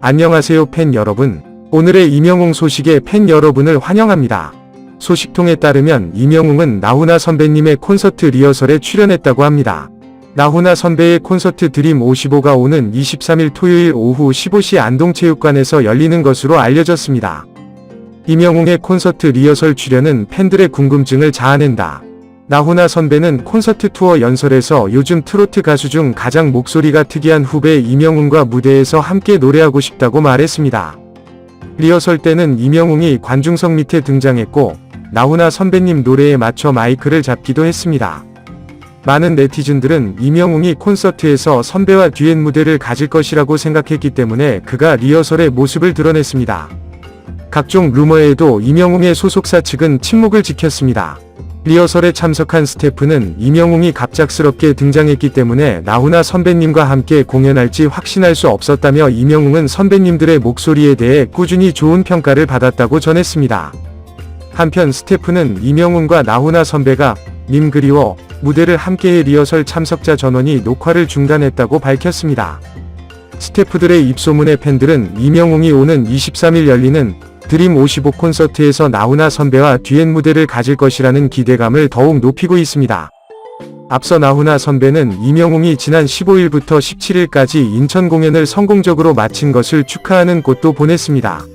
안녕하세요 팬 여러분. 오늘의 이명웅 소식에 팬 여러분을 환영합니다. 소식통에 따르면 이명웅은 나훈아 선배님의 콘서트 리허설에 출연했다고 합니다. 나훈아 선배의 콘서트 드림 55가 오는 23일 토요일 오후 15시 안동체육관에서 열리는 것으로 알려졌습니다. 이명웅의 콘서트 리허설 출연은 팬들의 궁금증을 자아낸다. 나훈아 선배는 콘서트 투어 연설에서 요즘 트로트 가수 중 가장 목소리가 특이한 후배 이명웅과 무대에서 함께 노래하고 싶다고 말했습니다. 리허설 때는 이명웅이 관중석 밑에 등장했고 나훈아 선배님 노래에 맞춰 마이크를 잡기도 했습니다. 많은 네티즌들은 이명웅이 콘서트에서 선배와 듀엣 무대를 가질 것이라고 생각했기 때문에 그가 리허설의 모습을 드러냈습니다. 각종 루머에도 이명웅의 소속사 측은 침묵을 지켰습니다. 리허설에 참석한 스태프는 이명웅이 갑작스럽게 등장했기 때문에 나훈아 선배님과 함께 공연할지 확신할 수 없었다며 이명웅은 선배님들의 목소리에 대해 꾸준히 좋은 평가를 받았다고 전했습니다. 한편 스태프는 이명웅과 나훈아 선배가 님 그리워 무대를 함께해 리허설 참석자 전원이 녹화를 중단했다고 밝혔습니다. 스태프들의 입소문에 팬들은 이명웅이 오는 23일 열리는 드림 55 콘서트에서 나훈아 선배와 듀엣 무대를 가질 것이라는 기대감을 더욱 높이고 있습니다. 앞서 나훈아 선배는 이명웅이 지난 15일부터 17일까지 인천 공연을 성공적으로 마친 것을 축하하는 꽃도 보냈습니다.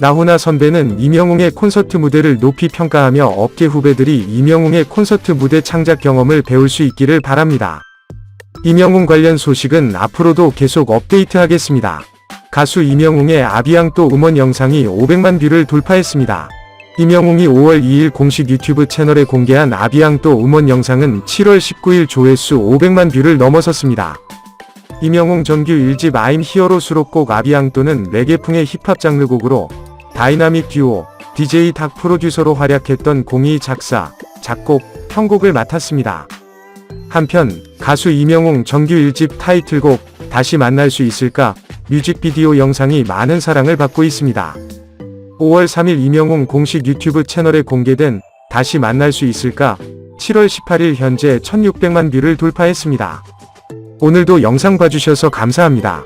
나훈아 선배는 이명웅의 콘서트 무대를 높이 평가하며 업계 후배들이 이명웅의 콘서트 무대 창작 경험을 배울 수 있기를 바랍니다. 이명웅 관련 소식은 앞으로도 계속 업데이트하겠습니다. 가수 이명웅의 아비앙또 음원 영상이 500만 뷰를 돌파했습니다. 이명웅이 5월 2일 공식 유튜브 채널에 공개한 아비앙또 음원 영상은 7월 19일 조회수 500만 뷰를 넘어섰습니다. 이명웅 정규 1집 I'm 히어로 수록곡 아비앙또는 레게풍의 힙합 장르 곡으로 다이나믹 듀오, DJ 닥 프로듀서로 활약했던 공이 작사, 작곡, 편곡을 맡았습니다. 한편 가수 이명웅 정규 1집 타이틀곡 다시 만날 수 있을까 뮤직비디오 영상이 많은 사랑을 받고 있습니다. 5월 3일 이명웅 공식 유튜브 채널에 공개된 다시 만날 수 있을까 7월 18일 현재 1600만 뷰를 돌파했습니다. 오늘도 영상 봐주셔서 감사합니다.